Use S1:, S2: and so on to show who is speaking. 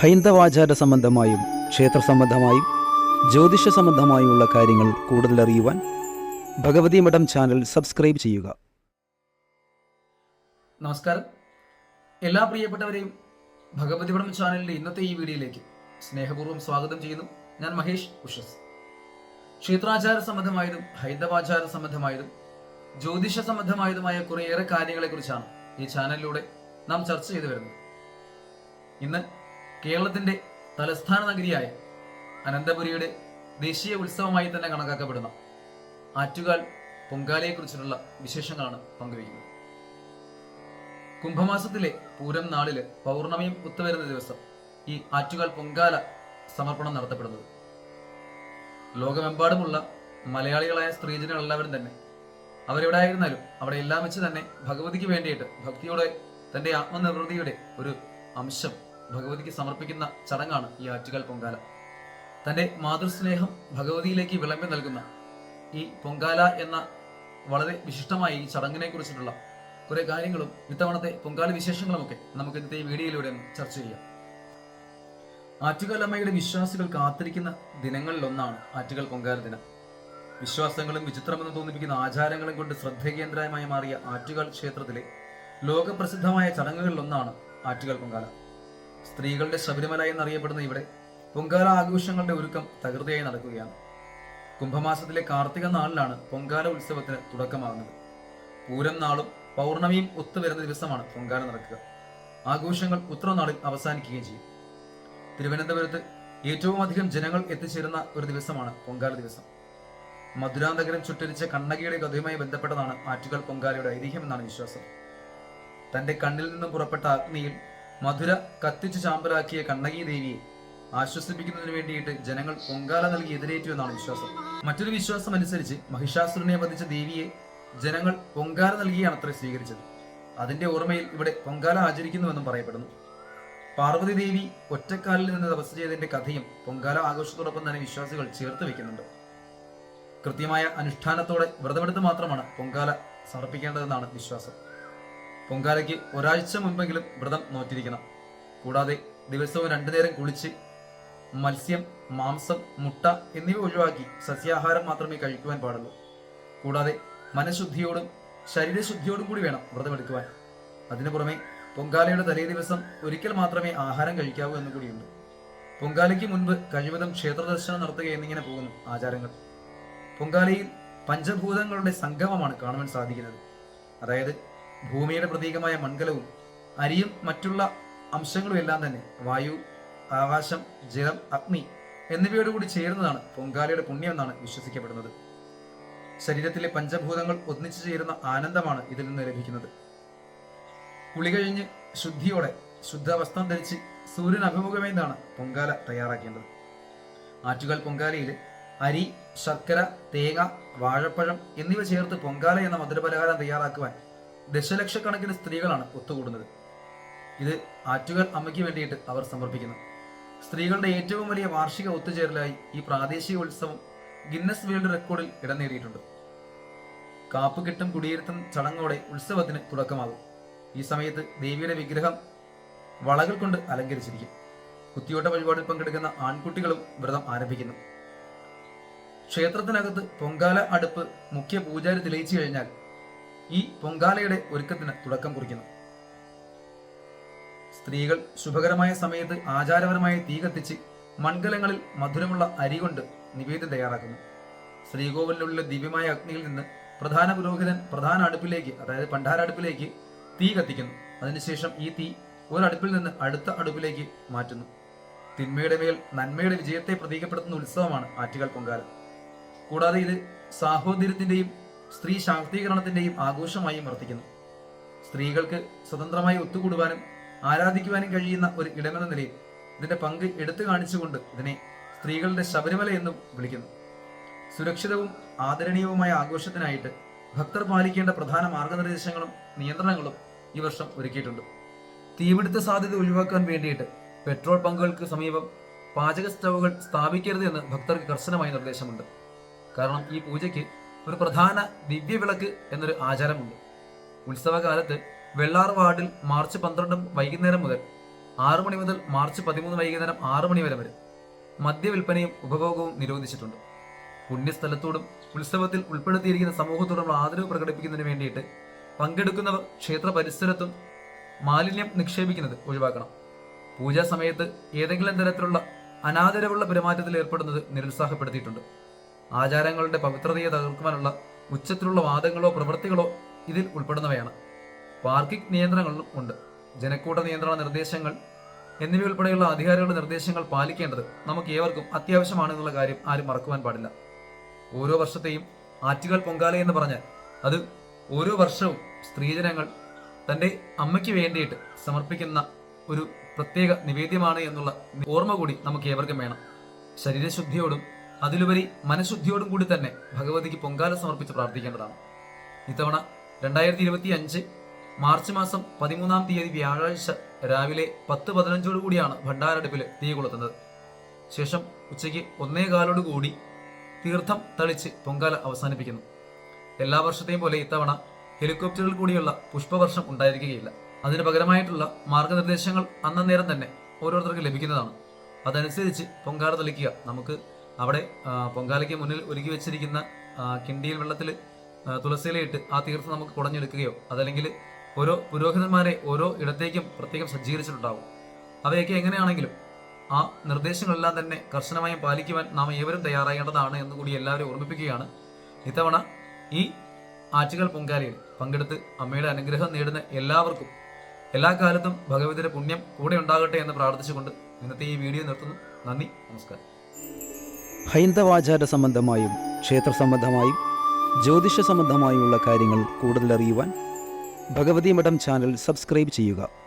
S1: ഹൈന്ദവാചാര സംബന്ധമായും ക്ഷേത്ര സംബന്ധമായും ജ്യോതിഷ സംബന്ധമായുമുള്ള കാര്യങ്ങൾ കൂടുതൽ അറിയുവാൻ ഭഗവതി മഠം ചാനൽ സബ്സ്ക്രൈബ് ചെയ്യുക.
S2: നമസ്കാരം. എല്ലാ പ്രിയപ്പെട്ടവരെയും ഭഗവതി മഠം ചാനലിന്റെ ഇന്നത്തെ ഈ വീഡിയോയിലേക്ക് സ്നേഹപൂർവം സ്വാഗതം ചെയ്യുന്നു. ഞാൻ മഹേഷ് ഉഷസ്. ക്ഷേത്രാചാര സംബന്ധമായതും ഹൈന്ദവാചാര സംബന്ധമായതും ജ്യോതിഷ സംബന്ധമായതുമായ കുറേയേറെ കാര്യങ്ങളെക്കുറിച്ചാണ് ഈ ചാനലിലൂടെ നാം ചർച്ച ചെയ്തു വരുന്നത്. ഇന്ന് കേരളത്തിന്റെ തലസ്ഥാന നഗരിയായ അനന്തപുരിയുടെ ദേശീയ ഉത്സവമായി തന്നെ കണക്കാക്കപ്പെടുന്ന ആറ്റുകാൽ പൊങ്കാലയെക്കുറിച്ചുള്ള വിശേഷങ്ങളാണ് പങ്കുവയ്ക്കുന്നത്. കുംഭമാസത്തിലെ പൂരം നാളിൽ പൗർണമിയും ഒത്തുവരുന്ന ദിവസം ഈ ആറ്റുകാൽ പൊങ്കാല സമർപ്പണം നടത്തപ്പെടുന്നത്. ലോകമെമ്പാടുമുള്ള മലയാളികളായ സ്ത്രീജനങ്ങളെല്ലാവരും തന്നെ അവരെവിടെ ആയിരുന്നാലും അവിടെ എല്ലാം വെച്ച് തന്നെ ഭഗവതിക്ക് വേണ്ടിയിട്ട് ഭക്തിയോടെ തന്റെ ആത്മനിർവൃതിയുടെ ഒരു അംശം ഭഗവതിക്ക് സമർപ്പിക്കുന്ന ചടങ്ങാണ് ഈ ആറ്റുകാൽ പൊങ്കാല. തന്റെ മാതൃസ്നേഹം ഭഗവതിയിലേക്ക് വിളമ്പി നൽകുന്ന ഈ പൊങ്കാല എന്ന വളരെ വിശിഷ്ടമായ ഈ ചടങ്ങിനെ കുറിച്ചിട്ടുള്ള കുറെ കാര്യങ്ങളും ഇത്തവണത്തെ പൊങ്കാല വിശേഷങ്ങളുമൊക്കെ നമുക്ക് ഇന്നത്തെ ഈ വീഡിയോയിലൂടെ ചർച്ച ചെയ്യാം. ആറ്റുകാലമ്മയുടെ വിശ്വാസികൾ കാത്തിരിക്കുന്ന ദിനങ്ങളിലൊന്നാണ് ആറ്റുകാൽ പൊങ്കാല ദിനം. വിശ്വാസങ്ങളും വിചിത്രമെന്ന് തോന്നിപ്പിക്കുന്ന ആചാരങ്ങളും കൊണ്ട് ശ്രദ്ധേകേന്ദ്രമായി മാറിയ ആറ്റുകാൽ ക്ഷേത്രത്തിലെ ലോകപ്രസിദ്ധമായ ചടങ്ങുകളിലൊന്നാണ് ആറ്റുകാൽ പൊങ്കാല. സ്ത്രീകളുടെ ശബരിമല എന്നറിയപ്പെടുന്ന ഇവിടെ പൊങ്കാല ആഘോഷങ്ങളുടെ ഒരുക്കം തകൃതിയായി നടക്കുകയാണ്. കുംഭമാസത്തിലെ കാർത്തിക നാളിലാണ് പൊങ്കാല ഉത്സവത്തിന് തുടക്കമാകുന്നത്. പൂരം നാളും പൗർണമിയും ഒത്തുവരുന്ന ദിവസമാണ് പൊങ്കാല നടക്കുക. ആഘോഷങ്ങൾ ഉത്രനാളിൽ അവസാനിക്കുകയും ചെയ്യും. തിരുവനന്തപുരത്ത് ഏറ്റവും അധികം ജനങ്ങൾ എത്തിച്ചേരുന്ന ഒരു ദിവസമാണ് പൊങ്കാല ദിവസം. മധുരാന്തകരം ചുറ്റരിച്ച കണ്ണകിയുടെ കഥയുമായി ബന്ധപ്പെട്ടതാണ് ആറ്റുകാൽ പൊങ്കാലയുടെ ഐതിഹ്യം എന്നാണ് വിശ്വാസം. തന്റെ കണ്ണിൽ നിന്നും പുറപ്പെട്ട അഗ്നിയിൽ മധുര കത്തിച്ചു ചാമ്പലാക്കിയ കണ്ണകി ദേവിയെ ആശ്വസിപ്പിക്കുന്നതിന് വേണ്ടിയിട്ട് ജനങ്ങൾ പൊങ്കാല നൽകി എതിരേറ്റു എന്നാണ് വിശ്വാസം. മറ്റൊരു വിശ്വാസം അനുസരിച്ച് മഹിഷാസുരനെ വധിച്ച ദേവിയെ ജനങ്ങൾ പൊങ്കാല നൽകിയാണ് അത്ര സ്വീകരിച്ചത്. അതിന്റെ ഓർമ്മയിൽ ഇവിടെ പൊങ്കാല ആചരിക്കുന്നുവെന്നും പറയപ്പെടുന്നു. പാർവതി ദേവി ഒറ്റക്കാലിൽ നിന്ന് തപസ് ചെയ്തതിന്റെ കഥയും പൊങ്കാല ആഘോഷത്തോടൊപ്പം തന്നെ വിശ്വാസികൾ ചേർത്ത് വെക്കുന്നുണ്ട്. കൃത്യമായ അനുഷ്ഠാനത്തോടെ വ്രതമെടുത്ത് മാത്രമാണ് പൊങ്കാല സമർപ്പിക്കേണ്ടതെന്നാണ് വിശ്വാസം. പൊങ്കാലയ്ക്ക് ഒരാഴ്ച മുൻപെങ്കിലും വ്രതം നോറ്റിരിക്കണം. കൂടാതെ ദിവസവും രണ്ടു നേരം കുളിച്ച് മത്സ്യം മാംസം മുട്ട എന്നിവ ഒഴിവാക്കി സസ്യാഹാരം മാത്രമേ കഴിക്കുവാൻ പാടുള്ളൂ. കൂടാതെ മനഃശുദ്ധിയോടും ശരീരശുദ്ധിയോടും കൂടി വേണം വ്രതമെടുക്കുവാൻ. അതിനു പുറമെ പൊങ്കാലയുടെ തലേ ദിവസം ഒരിക്കൽ മാത്രമേ ആഹാരം കഴിക്കാവൂ എന്ന് കൂടിയുണ്ട്. പൊങ്കാലയ്ക്ക് മുൻപ് കഴിവതും ക്ഷേത്ര ദർശനം നടത്തുക എന്നിങ്ങനെ പോകുന്നു ആചാരങ്ങൾ. പൊങ്കാലയിൽ പഞ്ചഭൂതങ്ങളുടെ സംഗമമാണ് കാണുവാൻ സാധിക്കുന്നത്. അതായത് ഭൂമിയുടെ പ്രതീകമായ മൺകലവും അരിയും മറ്റുള്ള അംശങ്ങളും എല്ലാം തന്നെ വായു ആകാശം ജലം അഗ്നി എന്നിവയോടുകൂടി ചേരുന്നതാണ് പൊങ്കാലയുടെ പുണ്യം എന്നാണ് വിശ്വസിക്കപ്പെടുന്നത്. ശരീരത്തിലെ പഞ്ചഭൂതങ്ങൾ ഒന്നിച്ചു ചേരുന്ന ആനന്ദമാണ് ഇതിൽ നിന്ന് ലഭിക്കുന്നത്. കുളി കഴിഞ്ഞ് ശുദ്ധിയോടെ ശുദ്ധ വസ്ത്രം ധരിച്ച് സൂര്യൻ അഭിമുഖമെന്നാണ് പൊങ്കാല തയ്യാറാക്കേണ്ടത്. ആറ്റുകാൽ പൊങ്കാലയിൽ അരി ശർക്കര തേങ്ങ വാഴപ്പഴം എന്നിവ ചേർത്ത് പൊങ്കാല എന്ന മധുരപലഹാരം തയ്യാറാക്കുവാൻ ദശലക്ഷക്കണക്കിന് സ്ത്രീകളാണ് ഒത്തുകൂടുന്നത്. ഇത് ആറ്റുകാൽ അമ്മയ്ക്ക് വേണ്ടിയിട്ട് അവർ സമർപ്പിക്കുന്നു. സ്ത്രീകളുടെ ഏറ്റവും വലിയ വാർഷിക ഒത്തുചേരലായി ഈ പ്രാദേശിക ഉത്സവം ഗിന്നസ് വേൾഡ് റെക്കോർഡിൽ ഇടം നേടിയിട്ടുണ്ട് കാപ്പുകെട്ടും കുടിയേറ്റം ചടങ്ങോടെ ഉത്സവത്തിന് തുടക്കമാകും. ഈ സമയത്ത് ദേവിയുടെ വിഗ്രഹം വളകൾ കൊണ്ട് അലങ്കരിച്ചിരിക്കും. കുത്തിയോട്ട വഴിപാടിൽ പങ്കെടുക്കുന്ന ആൺകുട്ടികളും വ്രതം ആരംഭിക്കുന്നു. ക്ഷേത്രത്തിനകത്ത് പൊങ്കാല അടുപ്പ് മുഖ്യ പൂജാരി തെളിയിച്ചു കഴിഞ്ഞാൽ ഈ പൊങ്കാലയുടെ ഒരുക്കത്തിന് തുടക്കം കുറിക്കുന്നു. സ്ത്രീകൾ ശുഭകരമായ സമയത്ത് ആചാരപരമായ തീ കത്തിച്ച് മൺകലങ്ങളിൽ മധുരമുള്ള അരി കൊണ്ട് നിവേദ്യം തയ്യാറാക്കുന്നു. ശ്രീകോവിലുള്ള ദിവ്യമായ അഗ്നിയിൽ നിന്ന് പ്രധാന പുരോഹിതൻ പ്രധാന അടുപ്പിലേക്ക് അതായത് പണ്ടാര അടുപ്പിലേക്ക് തീ കത്തിക്കുന്നു. അതിനുശേഷം ഈ തീ ഒരടുപ്പിൽ നിന്ന് അടുത്ത അടുപ്പിലേക്ക് മാറ്റുന്നു. തിന്മയുടെ മേൽ നന്മയുടെ വിജയത്തെ പ്രതീകപ്പെടുത്തുന്ന ഉത്സവമാണ് ആറ്റുകാൽ പൊങ്കാല. കൂടാതെ ഇത് സാഹോദര്യത്തിന്റെയും സ്ത്രീ ശാക്തീകരണത്തിന്റെയും ആഘോഷമായും വർത്തിക്കുന്നു. സ്ത്രീകൾക്ക് സ്വതന്ത്രമായി ഒത്തുകൂടുവാനും ആരാധിക്കുവാനും കഴിയുന്ന ഒരു ഇടമെന്ന നിലയിൽ ഇതിന്റെ പങ്ക് എടുത്തു കാണിച്ചുകൊണ്ട് ഇതിനെ സ്ത്രീകളുടെ ശബരിമല എന്നും വിളിക്കുന്നു. സുരക്ഷിതവും ആദരണീയവുമായ ആഘോഷത്തിനായിട്ട് ഭക്തർ പാലിക്കേണ്ട പ്രധാന മാർഗനിർദ്ദേശങ്ങളും നിയന്ത്രണങ്ങളും ഈ വർഷം ഒരുക്കിയിട്ടുണ്ട്. തീപിടുത്ത സാധ്യത ഒഴിവാക്കാൻ വേണ്ടിയിട്ട് പെട്രോൾ പമ്പുകൾക്ക് സമീപം പാചക സ്റ്റൗകൾ സ്ഥാപിക്കരുത് എന്ന് ഭക്തർക്ക് കർശനമായ നിർദ്ദേശമുണ്ട്. കാരണം ഈ പൂജയ്ക്ക് ഒരു പ്രധാന ദിവ്യവിളക്ക് എന്നൊരു ആചാരമുണ്ട്. ഉത്സവകാലത്ത് വെള്ളാർ വാർഡിൽ മാർച്ച് പന്ത്രണ്ടും വൈകുന്നേരം മുതൽ ആറു മണി മുതൽ മാർച്ച് പതിമൂന്ന് വൈകുന്നേരം ആറു മണി വരെ വരെ മദ്യവിൽപ്പനയും ഉപഭോഗവും നിരോധിച്ചിട്ടുണ്ട്. പുണ്യസ്ഥലത്തോടും ഉത്സവത്തിൽ ഉൾപ്പെടുത്തിയിരിക്കുന്ന സമൂഹത്തോടുള്ള ആദരവ് പ്രകടിപ്പിക്കുന്നതിന് വേണ്ടിയിട്ട് പങ്കെടുക്കുന്നവർ ക്ഷേത്ര പരിസരത്തും മാലിന്യം നിക്ഷേപിക്കുന്നത് ഒഴിവാക്കണം. പൂജാ സമയത്ത് ഏതെങ്കിലും തരത്തിലുള്ള അനാദരവുള്ള പെരുമാറ്റത്തിൽ ഏർപ്പെടുന്നത് നിരുത്സാഹപ്പെടുത്തിയിട്ടുണ്ട്. ആചാരങ്ങളുടെ പവിത്രതയെ തകർക്കുവാനുള്ള ഉച്ചത്തിലുള്ള വാദങ്ങളോ പ്രവൃത്തികളോ ഇതിൽ ഉൾപ്പെടുന്നവയാണ്. പാർക്കിംഗ് നിയന്ത്രണങ്ങളും ഉണ്ട്. ജനക്കൂട്ട നിയന്ത്രണ നിർദ്ദേശങ്ങൾ എന്നിവയുൾപ്പെടെയുള്ള അധികാരികളുടെ നിർദ്ദേശങ്ങൾ പാലിക്കേണ്ടത് നമുക്ക് ഏവർക്കും അത്യാവശ്യമാണെന്നുള്ള കാര്യം ആരും മറക്കുവാൻ പാടില്ല. ഓരോ വർഷത്തെയും ആറ്റുകാൽ പൊങ്കാല എന്ന് പറഞ്ഞാൽ അത് ഓരോ വർഷവും സ്ത്രീജനങ്ങൾ തന്റെ അമ്മയ്ക്ക് വേണ്ടിയിട്ട് സമർപ്പിക്കുന്ന ഒരു പ്രത്യേക നിവേദ്യമാണ് എന്നുള്ള ഓർമ്മ കൂടി നമുക്ക് ഏവർക്കും വേണം. ശരീരശുദ്ധിയോടും അതിലുപരി മനഃശുദ്ധിയോടും കൂടി തന്നെ ഭഗവതിക്ക് പൊങ്കാല സമർപ്പിച്ച് പ്രാർത്ഥിക്കേണ്ടതാണ്. ഇത്തവണ രണ്ടായിരത്തി ഇരുപത്തി അഞ്ച് മാർച്ച് മാസം പതിമൂന്നാം തീയതി വ്യാഴാഴ്ച രാവിലെ പത്ത് പതിനഞ്ചോടു കൂടിയാണ് ഭണ്ഡാരടുപ്പിൽ തീ കൊളുത്തുന്നത്. ശേഷം ഉച്ചയ്ക്ക് ഒന്നേ കാലോട് കൂടി തീർത്ഥം തളിച്ച് പൊങ്കാല അവസാനിപ്പിക്കുന്നു. എല്ലാ വർഷത്തെയും പോലെ ഇത്തവണ ഹെലികോപ്റ്ററിൽ കൂടിയുള്ള പുഷ്പവർഷം ഉണ്ടായിരിക്കുകയില്ല. അതിന് പകരമായിട്ടുള്ള മാർഗനിർദ്ദേശങ്ങൾ അന്നേരം തന്നെ ഓരോരുത്തർക്ക് ലഭിക്കുന്നതാണ്. അതനുസരിച്ച് പൊങ്കാല തളിക്കുക നമുക്ക് അവിടെ പൊങ്കാലയ്ക്ക് മുന്നിൽ ഒരുക്കി വെച്ചിരിക്കുന്ന കിണ്ടിയിൽ വെള്ളത്തിൽ തുളസിയിലയിട്ട് ആ തീർത്ഥം നമുക്ക് കുടഞ്ഞെടുക്കുകയോ അതല്ലെങ്കിൽ ഓരോ പുരോഹിതന്മാരെ ഓരോ ഇടത്തേക്കും പ്രത്യേകം സജ്ജീകരിച്ചിട്ടുണ്ടാവും. അവയൊക്കെ എങ്ങനെയാണെങ്കിലും ആ നിർദ്ദേശങ്ങളെല്ലാം തന്നെ കർശനമായും പാലിക്കുവാൻ നാം ഏവരും തയ്യാറാകേണ്ടതാണ് എന്ന് കൂടി എല്ലാവരും ഓർമ്മിപ്പിക്കുകയാണ്. ഇത്തവണ ഈ ആറ്റുകൾ പൊങ്കാലയിൽ പങ്കെടുത്ത് അമ്മയുടെ അനുഗ്രഹം നേടുന്ന എല്ലാവർക്കും എല്ലാ കാലത്തും ഭഗവതിയുടെ പുണ്യം കൂടെ ഉണ്ടാകട്ടെ എന്ന് പ്രാർത്ഥിച്ചുകൊണ്ട് ഇന്നത്തെ ഈ വീഡിയോ നിർത്തുന്നു. നന്ദി നമസ്കാരം.
S1: ഹൈന്ദവാചാര സംബന്ധമായും ക്ഷേത്ര സംബന്ധമായും ജ്യോതിഷ സംബന്ധമായുമുള്ള കാര്യങ്ങൾ കൂടുതൽ അറിയുവാൻ ഭഗവതി മഠം ചാനൽ സബ്സ്ക്രൈബ് ചെയ്യുക.